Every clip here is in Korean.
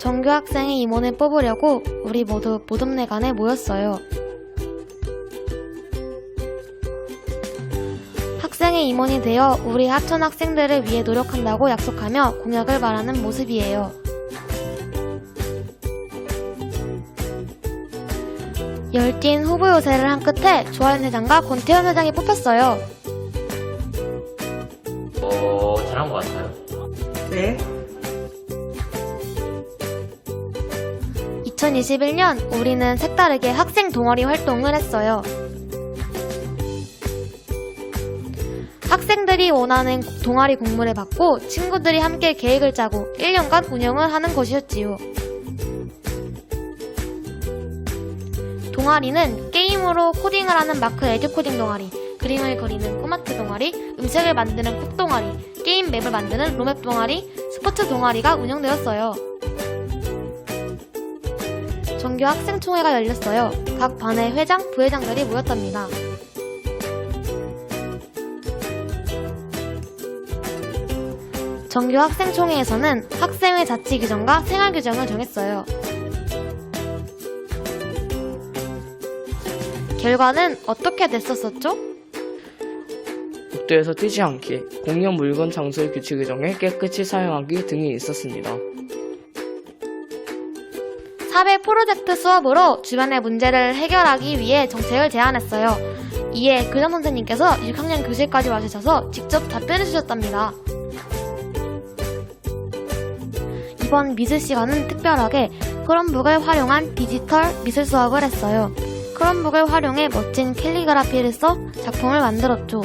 정규 학생의 임원을 뽑으려고 우리 모두 모dom내관에 모였어요. 학생의 임원이 되어 우리 하천 학생들을 위해 노력한다고 약속하며 공약을 말하는 모습이에요. 열띤 후보 요새를 한 끝에 조한 회장과 권태현 회장이 뽑혔어요. 어, 잘한 것 같아요. 네. 2021년 우리는 색다르게 학생 동아리 활동을 했어요. 학생들이 원하는 동아리 공모를 받고 친구들이 함께 계획을 짜고 1년간 운영을 하는 것이었지요. 동아리는 게임으로 코딩을 하는 마크 에듀 코딩 동아리, 그림을 그리는 꼬마트 동아리, 음식을 만드는 쿡 동아리, 게임 맵을 만드는 로맵 동아리, 스포츠 동아리가 운영되었어요. 정규 학생총회가 열렸어요. 각 반의 회장, 부회장들이 모였답니다. 정규 학생총회에서는 학생회 자치 규정과 생활 규정을 정했어요. 결과는 어떻게 됐었었죠? 복도에서 뛰지 않기, 공연 물건 장소의 규칙을 정해 깨끗이 사용하기 등이 있었습니다. 사회 프로젝트 수업으로 주변의 문제를 해결하기 위해 정책을 제안했어요. 이에 교장 선생님께서 6학년 교실까지 와주셔서 직접 답변해 주셨답니다. 이번 미술 시간은 특별하게 크롬북을 활용한 디지털 미술 수업을 했어요. 크롬북을 활용해 멋진 캘리그라피를 써 작품을 만들었죠.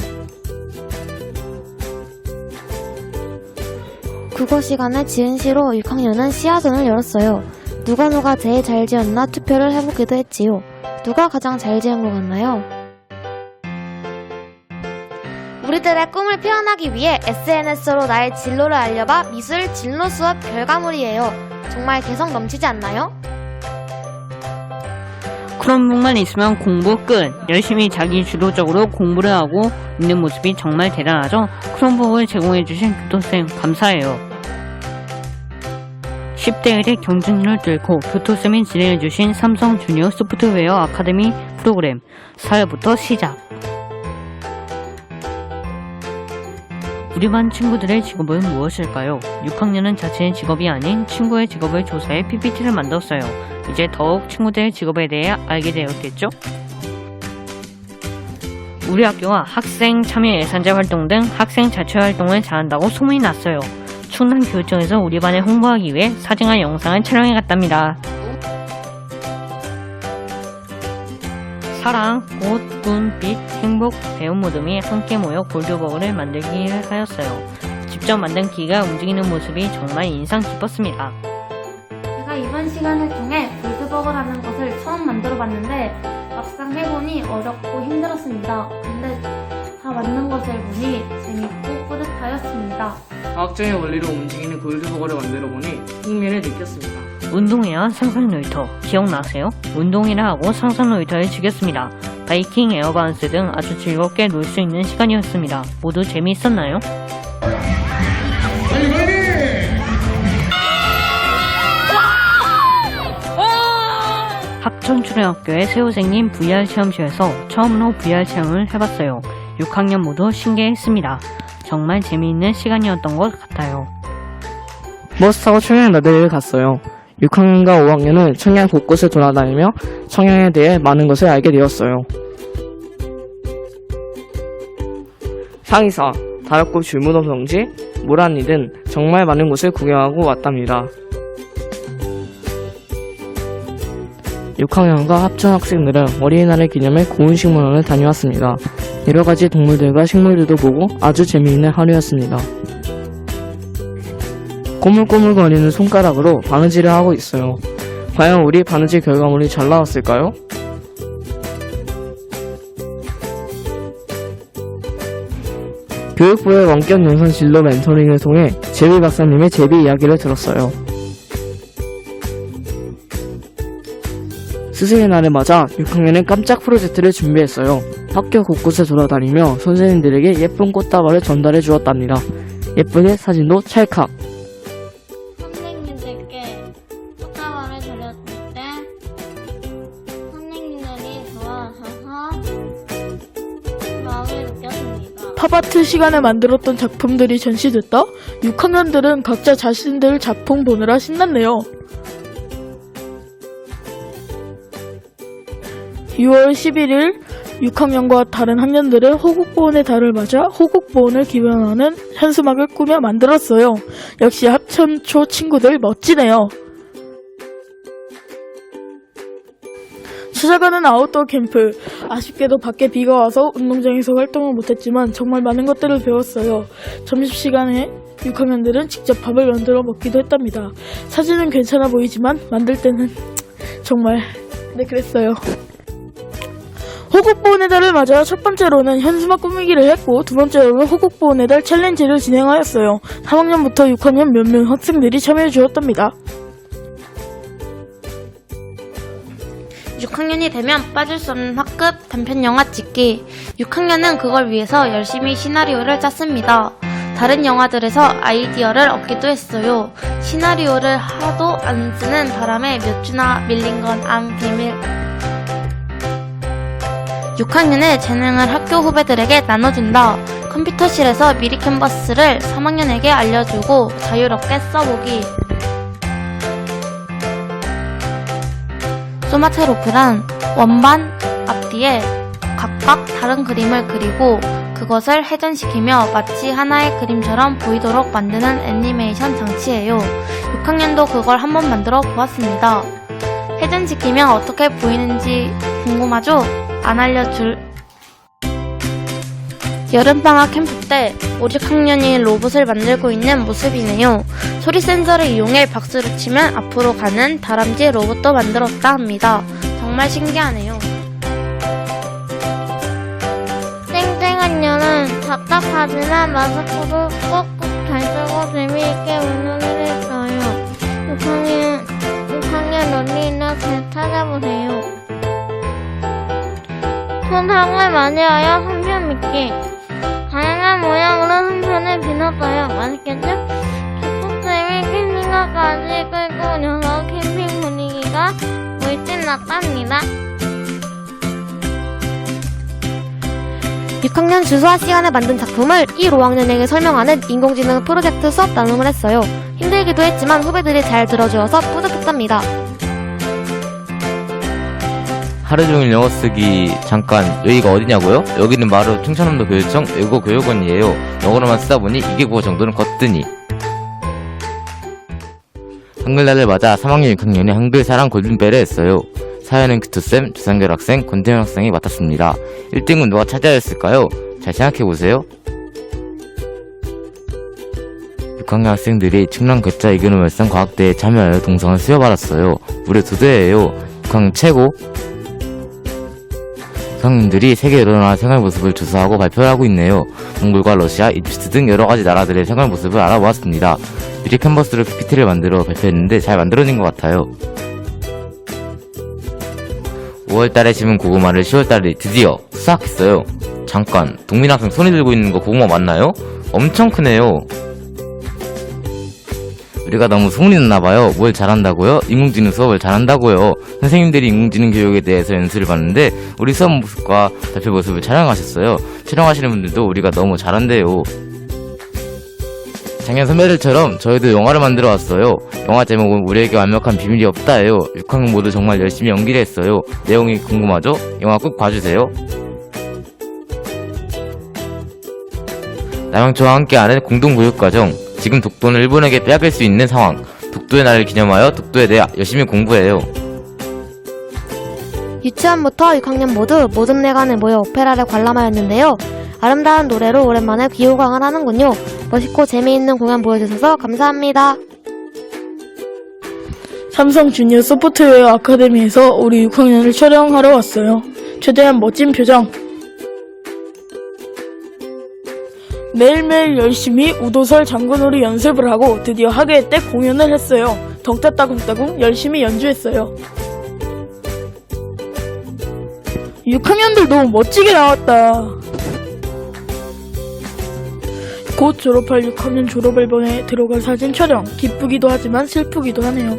국어 시간에 지은 시로 6학년은 시야전을 열었어요. 누가 누가 제일 잘 지었나 투표를 해보기도 했지요. 누가 가장 잘 지은 것 같나요? 우리들의 꿈을 표현하기 위해 SNS로 나의 진로를 알려봐 미술 진로 수업 결과물이에요. 정말 개성 넘치지 않나요? 크롬북만 있으면 공부 끝. 열심히 자기 주도적으로 공부를 하고 있는 모습이 정말 대단하죠. 크롬북을 제공해주신 교토쌤 감사해요. 10대1의 경쟁률을 뚫고 교토쌤이 진행해주신 삼성 주니어 소프트웨어 아카데미 프로그램 4회부터 시작. 우리 반 친구들의 직업은 무엇일까요? 6학년은 자신의 직업이 아닌 친구의 직업을 조사해 PPT를 만들었어요. 이제 더욱 친구들의 직업에 대해 알게 되었겠죠? 우리 학교와 학생 참여 예산제 활동 등 학생 자체 활동을 잘한다고 소문이 났어요. 충남 교육청에서 우리 반을 홍보하기 위해 사진과 영상을 촬영해 갔답니다. 사랑, 꽃, 꿈, 빛, 행복, 배움 모둠이 함께 모여 골드버거를 만들기를 하였어요. 직접 만든 기가 움직이는 모습이 정말 인상 깊었습니다. 제가 이번 시간을 통해 골드버거를 하는 것을 처음 만들어 봤는데 막상 해보니 어렵고 힘들었습니다. 근데 다 만든 것을 보니 재밌고 하였습니다. 과학적인 원리로 움직이는 골드버거를 만들어 보니 흥미를 느꼈습니다. 운동회와 상상 놀이터 기억나세요? 운동회를 하고 상상 놀이터를 즐겼습니다. 바이킹, 에어바운스 등 아주 즐겁게 놀 수 있는 시간이었습니다. 모두 재미있었나요? 합천초등학교의 새우생님 VR 체험실에서 처음으로 VR 체험을 해봤어요. 6학년 모두 신기했습니다. 정말 재미있는 시간이었던 것 같아요. 버스 타고 청양 나들이를 갔어요. 6학년과 5학년은 청양 곳곳을 돌아다니며 청양에 대해 많은 것을 알게 되었어요. 상의사, 다락골 줄무덤 성지, 모란이 등 정말 많은 곳을 구경하고 왔답니다. 6학년과 합천 학생들은 어린이날을 기념해 고운식물원을 다녀왔습니다. 여러가지 동물들과 식물들도 보고 아주 재미있는 하루였습니다. 꼬물꼬물거리는 손가락으로 바느질을 하고 있어요. 과연 우리 바느질 결과물이 잘 나왔을까요? 교육부의 원격 영상 진로 멘토링을 통해 제비 박사님의 제비 이야기를 들었어요. 스승의 날을 맞아 6학년은 깜짝 프로젝트를 준비했어요. 학교 곳곳에 돌아다니며 선생님들에게 예쁜 꽃다발을 전달해 주었답니다. 예쁘게 사진도 찰칵. 선생님들께 꽃다발을 드렸을 때 선생님들이 좋아하셔서 마음을 느꼈습니다. 팝아트 시간에 만들었던 작품들이 전시됐다? 6학년들은 각자 자신들 작품 보느라 신났네요. 6월 11일 6학년과 다른 학년들은 호국보훈의 달을 맞아 호국보훈을 기원하는 현수막을 꾸며 만들었어요. 역시 합천초 친구들 멋지네요. 찾아가는 아웃도어 캠프. 아쉽게도 밖에 비가 와서 운동장에서 활동을 못했지만 정말 많은 것들을 배웠어요. 점심시간에 6학년들은 직접 밥을 만들어 먹기도 했답니다. 사진은 괜찮아 보이지만 만들 때는 정말 네 그랬어요. 호국보훈의 달을 맞아 첫 번째로는 현수막 꾸미기를 했고 두 번째로는 호국보훈의 달 챌린지를 진행하였어요. 3학년부터 6학년 몇몇 학생들이 참여해 주었답니다. 6학년이 되면 빠질 수 없는 학급 단편 영화 찍기. 6학년은 그걸 위해서 열심히 시나리오를 짰습니다. 다른 영화들에서 아이디어를 얻기도 했어요. 시나리오를 하도 안 쓰는 바람에 몇 주나 밀린 건안 비밀. 6학년의 재능을 학교 후배들에게 나눠준다. 컴퓨터실에서 미리 캔버스를 3학년에게 알려주고 자유롭게 써보기. 소마테로프란 원반 앞뒤에 각각 다른 그림을 그리고 그것을 회전시키며 마치 하나의 그림처럼 보이도록 만드는 애니메이션 장치예요. 6학년도 그걸 한번 만들어 보았습니다. 회전시키면 어떻게 보이는지 궁금하죠? 안 알려줄 여름방학 캠프 때 5, 6학년이 로봇을 만들고 있는 모습이네요. 소리 센서를 이용해 박수를 치면 앞으로 가는 다람쥐 로봇도 만들었다 합니다. 정말 신기하네요. 땡땡한 년은 답답하지만 마스크도 꼭꼭 잘 쓰고 재미있게 운동을 손상을 많이 하여 한편 믿기. 다양한 모양으로 한편을 비눴어요. 맛있겠죠? 초코잼이 캠핑카까지 끌고 오셔서 캠핑 분위기가 물씬 났답니다. 6학년 주수학 시간에 만든 작품을 1, 5학년에게 설명하는 인공지능 프로젝트 수업 나눔을 했어요. 힘들기도 했지만 후배들이 잘 들어주어서 뿌듯했답니다. 하루 종일 영어 쓰기 잠깐 여기가 어디냐고요? 여기는 바로 충청남도 교육청 외국어 교육원이에요. 영어로만 쓰다 보니 이게 국어 정도는 거뜬히. 한글날을 맞아 3학년 6학년이 한글 사랑 골든벨을 했어요. 사연은 규투쌤, 주상결 학생, 권태현 학생이 맡았습니다. 1등은 누가 차지하였을까요 잘 생각해보세요. 6학년 학생들이 충남 교자 이근호 말상 과학대회에 참여하여 동상을 수여받았어요. 무려 두 대예요. 6학년 최고, 학생들이 세계 나라 생활 모습을 조사하고 발표를 하고 있네요. 몽골과 러시아, 이집트 등 여러 가지 나라들의 생활 모습을 알아보았습니다. 미리 캔버스로 PPT를 만들어 발표했는데 잘 만들어진 것 같아요. 5월달에 심은 고구마를 10월달에 드디어 수확했어요. 잠깐, 동민학생 손에 들고 있는 거 고구마 맞나요? 엄청 크네요. 우리가 너무 소문이 났나봐요. 뭘 잘한다고요? 인공지능 수업을 잘한다고요. 선생님들이 인공지능 교육에 대해서 연수를 받는데 우리 수업 모습과 발표 모습을 촬영하셨어요. 촬영하시는 분들도 우리가 너무 잘한대요. 작년 선배들처럼 저희도 영화를 만들어 왔어요. 영화 제목은 우리에게 완벽한 비밀이 없다예요. 6학년 모두 정말 열심히 연기를 했어요. 내용이 궁금하죠? 영화 꼭 봐주세요. 남양초와 함께 하는 공동교육과정 지금 독도는 일본에게 빼앗길 수 있는 상황 독도의 날을 기념하여 독도에 대해 열심히 공부해요 유치원부터 6학년 모두 모든 내관에 모여 오페라를 관람하였는데요. 아름다운 노래로 오랜만에 귀호강을 하는군요. 멋있고 재미있는 공연 보여주셔서 감사합니다. 삼성 주니어 소프트웨어 아카데미에서 우리 6학년을 촬영하러 왔어요. 최대한 멋진 표정. 매일매일 열심히 우도설 장군으로 연습을 하고 드디어 학예회 때 공연을 했어요. 덕다 따궁따궁 열심히 연주했어요. 6학년들 너무 멋지게 나왔다. 곧 졸업할 6학년 졸업 앨범에 들어갈 사진 촬영. 기쁘기도 하지만 슬프기도 하네요.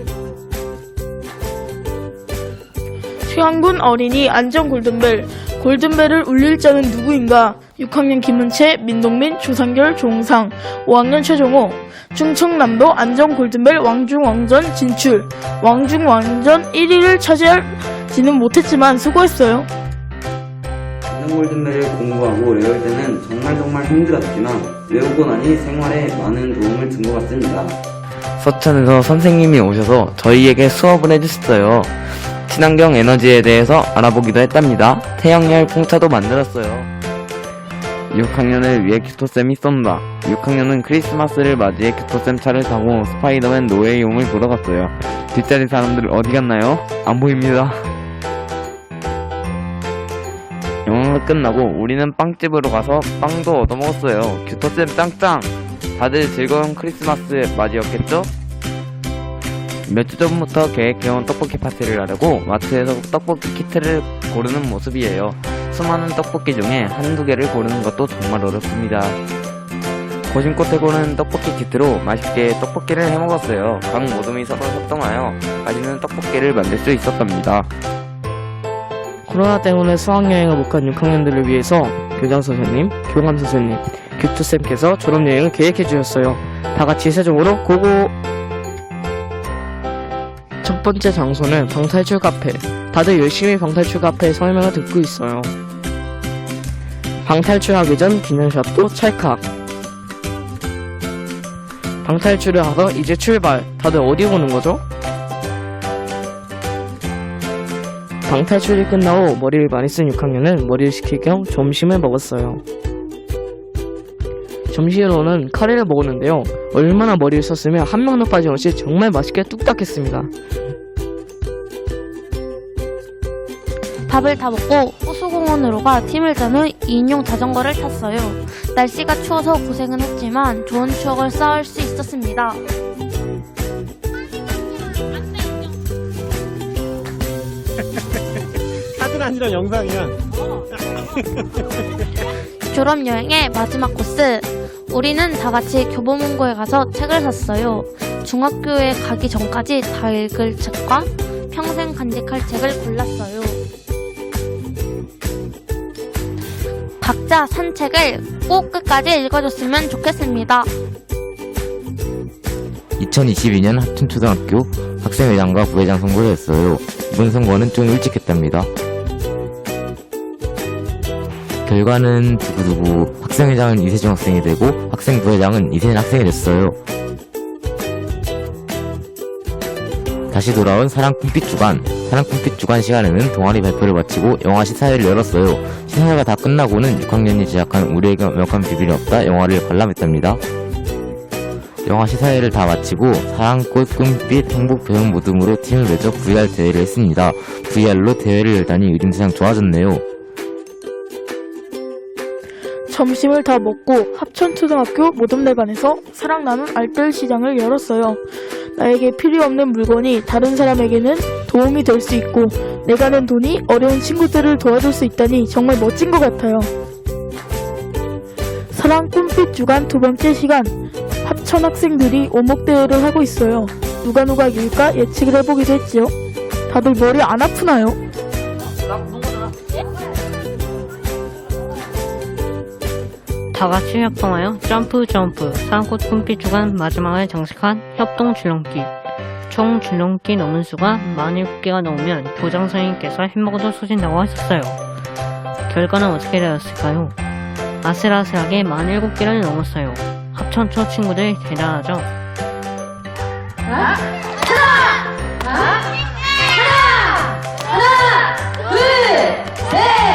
최강군 어린이 안전 골든벨. 골든벨을 울릴 자는 누구인가? 6학년 김은채, 민동민, 조상결, 조홍상, 5학년 최종호, 충청남도 안전 골든벨 왕중왕전 진출, 왕중왕전 1위를 차지하지는 못했지만 수고했어요. 안전 골든벨을 공부하고 외울 때는 정말 정말 힘들었지만 외우고 나니 생활에 많은 도움을 준 것 같습니다. 서천에서 선생님이 오셔서 저희에게 수업을 해주셨어요. 친환경 에너지에 대해서 알아보기도 했답니다. 태양열 풍차도 만들었어요. 6학년을 위해 큐토쌤이 쏜다. 6학년은 크리스마스를 맞이해 큐토쌤 차를 타고 스파이더맨 노웨이홈을 보러 갔어요. 뒷자리 사람들 어디 갔나요? 안 보입니다. 영화가 끝나고 우리는 빵집으로 가서 빵도 얻어먹었어요. 큐토쌤 짱짱! 다들 즐거운 크리스마스 맞이였겠죠? 몇 주 전부터 계획해온 떡볶이 파티를 하려고 마트에서 떡볶이 키트를 고르는 모습이에요. 수많은 떡볶이 중에 한두 개를 고르는 것도 정말 어렵습니다. 고심꽃에 고른 떡볶이 키트로 맛있게 떡볶이를 해먹었어요. 각 모둠이 서로 협동하여 맛있는 떡볶이를 만들 수 있었답니다. 코로나 때문에 수학여행을 못 간 6학년들을 위해서 교장 선생님, 교감 선생님, 교투쌤께서 졸업여행을 계획해 주셨어요. 다 같이 세종으로 고고! 첫 번째 장소는 방탈출 카페. 다들 열심히 방탈출 카페의 설명을 듣고 있어요. 방탈출하기 전 기념샷도 찰칵. 방탈출을 하러 이제 출발. 다들 어디 오는 거죠? 방탈출이 끝나고 머리를 많이 쓴 6학년은 머리를 식힐 겸 점심을 먹었어요. 점심으로는 카레를 먹었는데요. 얼마나 머리를 썼으면 한 명도 빠짐없이 정말 맛있게 뚝딱했습니다. 밥을 다 먹고 호수공원으로 가 팀을 짠후 2인용 자전거를 탔어요. 날씨가 추워서 고생은 했지만 좋은 추억을 쌓을 수 있었습니다. 사진 아니라 영상이야. 졸업 여행의 마지막 코스. 우리는 다 같이 교보문고에 가서 책을 샀어요. 중학교에 가기 전까지 다 읽을 책과 평생 간직할 책을 골랐어요. 각자 산 책을 꼭 끝까지 읽어줬으면 좋겠습니다. 2022년 합천초등학교 학생회장과 부회장 선거를 했어요. 이번 선거는 좀 일찍 했답니다. 결과는 두고두고 학생회장은 이세종 학생이 되고 학생 부회장은 이세진 학생이 됐어요. 다시 돌아온 사랑 꿈빛 주간. 사랑 꿈빛 주간 시간에는 동아리 발표를 마치고 영화 시사회를 열었어요. 시사회가 다 끝나고는 6학년이 제작한 우리에게 완벽한 비밀이 없다 영화를 관람했답니다. 영화 시사회를 다 마치고 사랑 꽃, 꿈빛, 행복, 배움 모둠으로 팀을 맺어 VR 대회를 했습니다. VR로 대회를 열다니 요즘 세상 좋아졌네요. 점심을 다 먹고 합천초등학교 모dom내관에서 사랑 나눈 알뜰 시장을 열었어요. 나에게 필요 없는 물건이 다른 사람에게는 도움이 될 수 있고 내가 낸 돈이 어려운 친구들을 도와줄 수 있다니 정말 멋진 것 같아요. 사랑 꿈빛 주간 두 번째 시간 합천 학생들이 오목대회를 하고 있어요. 누가 누가 이길까 예측을 해보기도 했지요. 다들 머리 안 아프나요? 다같이 협동하여 점프 점프 산꽃 꿈피 주간 마지막을 장식한 협동 줄넘기 총 줄넘기 넘은 수가 17개가 넘으면 교장 선생님께서 햄버거도 쏘신다고 하셨어요. 결과는 어떻게 되었을까요? 아슬아슬하게 17개를 넘었어요. 합천초 친구들 대단하죠? 하나, 하나, 하나, 하나, 둘, 셋!